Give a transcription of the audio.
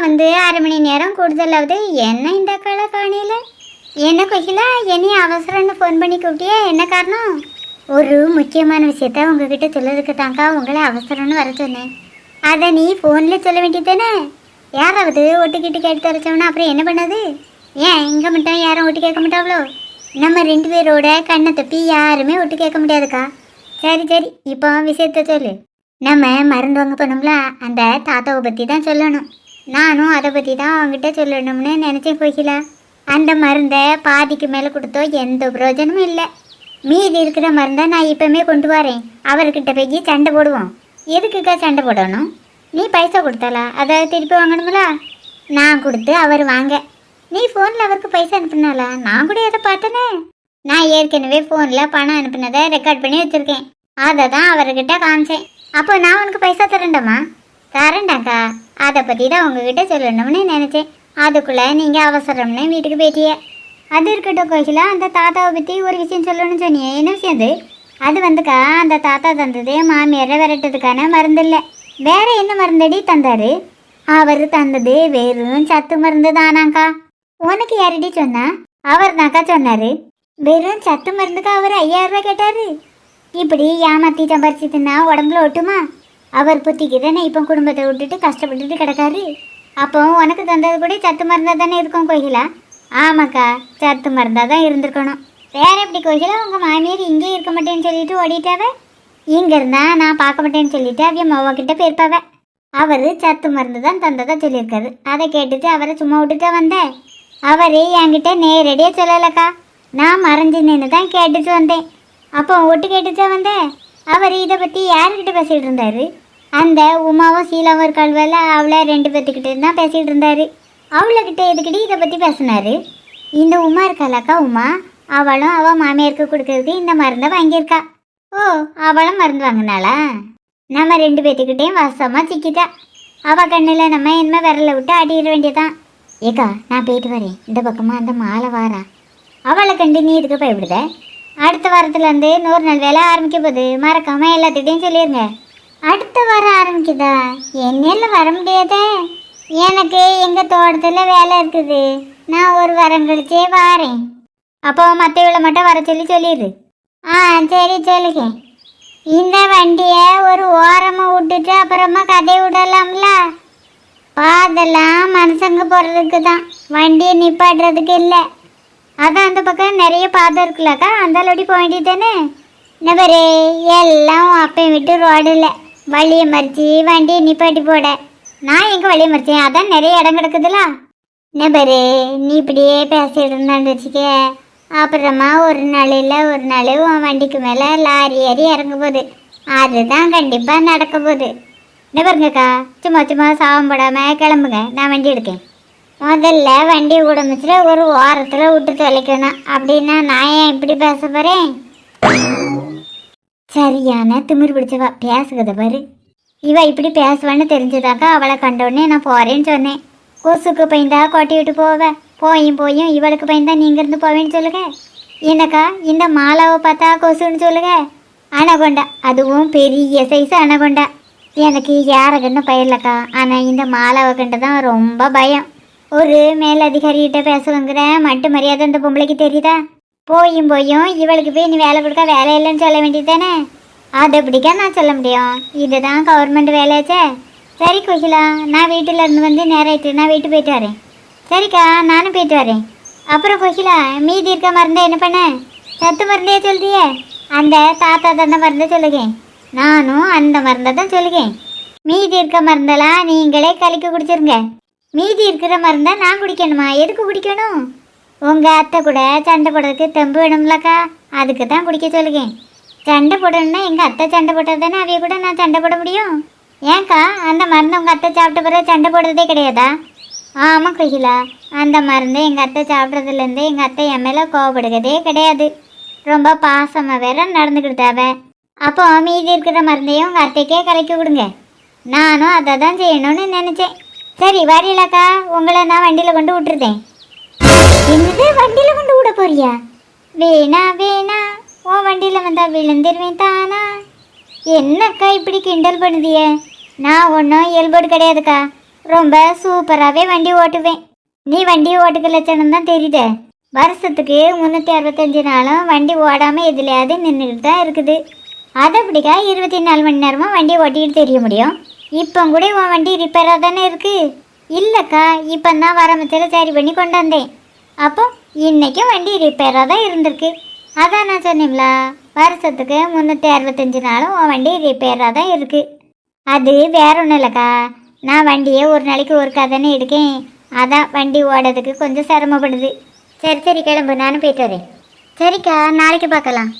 நான் வந்து அரை மணி நேரம் கூடுதலாவது என்ன இந்த கால காணியில்? என்ன கோகிலா என்னைய அவசரம்னு ஃபோன் பண்ணி கூப்பிட்டியே? என்ன காரணம்? ஒரு முக்கியமான விஷயத்த உங்ககிட்ட சொல்லதுக்கு தாங்க்கா உங்களை அவசரம்னு வர சொன்னேன். அதை நீ ஃபோனில் சொல்ல வேண்டியதானே யாராவது ஒட்டுக்கிட்டு கேட்டு தொலைச்சோம்னா அப்புறம் என்ன பண்ணது? ஏன் இங்கே மட்டும் யாரும் ஒட்டு கேட்க மாட்டாங்களோ நம்ம ரெண்டு பேரோட கண்ணை தப்பி யாருமே ஒட்டு கேட்க முடியாதுக்கா. சரி சரி இப்போ விஷயத்த சொல்லு. நம்ம மருந்து வாங்க போனோம்ல அந்த தாத்தாவை பற்றி தான் சொல்லணும். நானும் அதை பற்றி தான் அவங்ககிட்ட சொல்லணும்னு நினச்சேன் கோகிலா. அந்த மருந்தை பாதிக்கு மேலே கொடுத்தோ எந்த பிரயோஜனமும் இல்லை. மீதி இருக்கிற மருந்தை நான் இப்போமே கொண்டு வரேன். அவர்கிட்ட போய் சண்டை போடுவோம். எதுக்குக்கா சண்டை போடணும்? நீ பைசா கொடுத்தாளா? அதை திருப்பி வாங்கணுங்களா? நான் கொடுத்து அவர் வாங்க. நீ ஃபோனில் அவருக்கு பைசா அனுப்புனாளா? நான் கூட எதை பார்த்தனே. நான் ஏற்கனவே ஃபோனில் பணம் அனுப்புனதை ரெக்கார்ட் பண்ணி வச்சுருக்கேன். அதை தான் அவர்கிட்ட காமிச்சேன். அப்போ நான் உனக்கு பைசா தரேன்டாமா? தரேன்டாக்கா அதை பற்றி தான் உங்ககிட்ட சொல்லணும்னு நினச்சேன். அதுக்குள்ளே நீங்கள் அவசரம்னு வீட்டுக்கு போயிட்டியே. அது இருக்கட்டும் கோகிலா அந்த தாத்தாவை பற்றி ஒரு விஷயம் சொல்லணும்னு சொன்னியே என்ன விஷயம் அது? அது வந்துக்கா அந்த தாத்தா தந்தது மாமியாரை விரட்டுறதுக்கான மருந்து இல்லை. வேற என்ன மருந்தடி தந்தாரு? அவர் தந்தது வெறும் சத்து மருந்து தானாக்கா. உனக்கு யாரடி சொன்னா? அவர் தாக்கா சொன்னாரு. வெறும் சத்து மருந்துக்கு அவர் ஐயாயிரம் ரூபாய் கேட்டாரு. இப்படி ஏமாத்தி சம்பாரிச்சு தின்னா உடம்புல ஒட்டுமா? அவர் புத்திக்கு தானே இப்போ குடும்பத்தை விட்டுட்டு கஷ்டப்பட்டுட்டு கிடக்காரு. அப்போ உனக்கு தந்தது கூட சத்து மருந்தா தானே இருக்கும் கோகிலா? ஆமாக்கா சத்து மருந்தா தான் இருந்திருக்கணும். வேற எப்படி கோகிலா உங்கள் மாமியார் இங்கே இருக்க மாட்டேன்னு சொல்லிட்டு ஓடிட்டாவே? இங்கே இருந்தா நான் பார்க்க மாட்டேன்னு சொல்லிட்டு அவிய மொவ கிட்ட போயிருப்பாவ. அவர் சத்து மருந்து தான் தந்ததா சொல்லியிருக்காரு. அதை கேட்டுட்டு அவரை சும்மா விட்டுட்டா வந்தேன் அவர் என்கிட்ட நேரடியாக சொல்லலக்கா. நான் மறைஞ்சு நின்று தான் கேட்டுட்டு வந்தேன். அப்போ ஓட்டு கேட்டுச்சா வந்தேன் அவர் இதை பற்றி யாருக்கிட்ட பேசிகிட்டு இருந்தாரு? அந்த உமாவும் சீலாவும் இருக்காள்வல்ல அவளை ரெண்டு பேர்த்துக்கிட்ட தான் பேசிகிட்டு இருந்தாரு. அவளைக்கிட்ட எதுக்கிட்டே இதை பற்றி பேசினாரு? இந்த உமா இருக்காளக்கா உமா? அவளும் அவள் மாமியாருக்கு கொடுக்கறதுக்கு இந்த மருந்தை வாங்கியிருக்கா. ஓ அவளும் மருந்து வாங்கினாளா? நம்ம ரெண்டு பேர்த்துக்கிட்டேயும் வாசமாக சிக்கிட்டா. அவள் கண்ணில் நம்ம என்ன விரல விட்டு ஆடிட வேண்டியதான் ஏக்கா நான் போயிட்டு வரேன். இந்த பக்கமாக அந்த மாலை வாரா. அவளை கண்டு நீ இதுக்கு பயப்படுத? அடுத்த வாரத்துலேருந்து நூறு நாள் வேலை ஆரம்பிக்க போகுது. மறக்காமல் எல்லாத்திட்டையும் சொல்லிடுங்க அடுத்த வாரம் ஆரம்பிக்குதா? என்னால் வர முடியாதே. எனக்கு எங்கள் தோட்டத்தில் வேலை இருக்குது. நான் ஒரு வாரம் கழிச்சே வாரேன். அப்போ மற்றவளை மட்டும் வர சொல்லி சொல்லிடு ஆ சரி சொல்லுங்க. இந்த வண்டியை ஒரு ஓரமாக விட்டுட்டு அப்புறமா கதை விடலாம்ல? பாதெல்லாம் மனுஷங்க போடுறதுக்கு தான் வண்டியை நிப்பாட்டுறதுக்கு இல்லை. அதான் அந்த பக்கம் நிறைய பாதை இருக்குல்லக்கா அந்த அப்படி போக வேண்டியதானே நபரே எல்லாம் அப்பையும் விட்டு ரோடில் வழியை மறித்து வண்டியை நிப்பாட்டி போட. நான் எங்கே வழியை மறிச்சேன்? அதான் நிறைய இடம் கிடக்குதுல. நபரே நீ இப்படியே பேசிட்டு இருந்தான்னு வச்சுக்க அப்புறமா ஒரு நாளில் ஒரு நாள் உன் வண்டிக்கு மேலே லாரி ஏறி இறங்க போகுது. அதுதான் கண்டிப்பாக நடக்க போகுது. என்ன பாருங்கக்கா சும்மா சும்மா சாபம் போடாமல் கிளம்புங்க. நான் வண்டி எடுக்கேன். முதல்ல வண்டி உடம்புச்சுல ஒரு ஓரத்தில் விட்டு தொலைக்கணும். அப்படின்னா நான் ஏன் இப்படி பேச போகிறேன் சரியான திமிர் பிடிச்சவா. பேசுகிறத பாரு. இவ இப்படி பேசுவான்னு தெரிஞ்சதாக்கா அவளை கண்டோடனே நான் போகிறேன்னு சொன்னேன். கொசுக்கு பயந்தா கொட்டி விட்டு போவேன் போயும் போயும் இவளுக்கு பயந்தா நீங்கள் இருந்து போவேன்னு சொல்லுங்க என்னக்கா இந்த மாலாவை பார்த்தா கொசுன்னு சொல்லுங்க அனகொண்டா. அதுவும் பெரிய சைஸ் அனகொண்டா. எனக்கு யாரை கண்டு பயிரலக்கா ஆனால் இந்த மாலாவை கண்டு தான் ரொம்ப பயம். ஒரு மேலதிகாரிகிட்ட பேசணுங்கிற மட்டு மரியாதை இந்த பொம்பளைக்கு தெரியுதா? போயும் போயும் இவளுக்கு போய் நீ வேலை கொடுக்க வேலை இல்லைன்னு சொல்ல வேண்டியது அதை எப்படிக்கா நான் சொல்ல முடியும்? இதுதான் கவர்மெண்ட் வேலையாச்சே. சரி கோகிலா நான் வீட்டில் இருந்து வந்து நேராயிட்டு நான் வீட்டு போயிட்டு வரேன். சரிக்கா நானும் போயிட்டு வரேன். அப்புறம் கோகிலா மீதி இருக்க மருந்தை என்ன பண்ண? சத்து மருந்தே சொல்றியே? அந்த தாத்தா தந்த மருந்தை சொல்லுகேன் நானும் அந்த மருந்தை தான் சொல்லுகேன் மீதி இருக்க மருந்தெல்லாம் நீங்களே கலக்கி குடிச்சிருங்க. மீதி இருக்கிற மருந்தை நான் குடிக்கணுமா? எதுக்கு குடிக்கணும்? உங்கள் அத்தை கூட சண்டை போடுறதுக்கு தெம்பு வேணும்லக்கா. அதுக்கு தான் குடிக்க சொல்லுகேன். சண்டை போடணும்னா எங்கள் அத்தை சண்டை போட்டது தானே? அவைய கூட நான் சண்டை போட முடியும். ஏன்க்கா? அந்த மருந்து உங்கள் அத்தை சாப்பிட்ட பிறகு சண்டை போடுறதே கிடையாதா? ஆமாம் குகிலா. அந்த மருந்து எங்கள் அத்தை சாப்பிட்றதுலேருந்து எங்கள் அத்தை என் மேலே கோவப்படுகிறதே கிடையாது. ரொம்ப பாசமாக வேற நடந்துக்கிட்டாவ அப்போ மீதி இருக்கிற மருந்தையும் உங்கள் அத்தைக்கே கலக்கி கொடுங்க. நானும் அதை தான் செய்யணும்னு நினச்சேன். சரி வரீங்களாக்கா உங்களை நான் வண்டியில் கொண்டு விட்டுருதேன் என்னது வண்டியில் கொண்டு விட போறியா? வேணா வேணா. உன் வண்டியில் வந்தால் விழுந்துருவேன் தானா? என்னக்கா இப்படி கிண்டல் பண்ணுதிய? நான் ஒன்றும் இயல்போடு கிடையாதுக்கா. ரொம்ப சூப்பராகவே வண்டி ஓட்டுவேன். நீ வண்டி ஓட்டுக்க லட்சணம் தான் தெரியுதே. வருஷத்துக்கு முந்நூற்றி அறுபத்தஞ்சு நாளும் வண்டி ஓடாமல் எதுலையாவது நின்றுட்டு தான் இருக்குது. அதை அப்படிக்கா இருபத்தி நாலு மணி நேரமாக வண்டி ஓட்டிக்கிட்டு தெரிய முடியும்? இப்போ கூட உன் வண்டி ரிப்பேராக தானே இருக்குது இல்லைக்கா இப்போ நான் வரமத்தில் சரி பண்ணி கொண்டு வந்தேன். அப்போ இன்றைக்கும் வண்டி ரிப்பேராக தான் இருந்திருக்கு. அதான் நான் சொன்னீங்களா வருஷத்துக்கு முந்நூற்றி அறுபத்தஞ்சு நாளும் உன் வண்டி ரிப்பேராக தான் இருக்குது அது வேற ஒன்றும் இல்லைக்கா. நான் வண்டியை ஒரு நாளைக்கு ஒரு தானே எடுக்கேன். அதான் வண்டி ஓடுறதுக்கு கொஞ்சம் சிரமப்படுது. சரி சரி கிளம்பு நானும் போயிட்டு வரேன். சரிக்கா நாளைக்கு பார்க்கலாம்.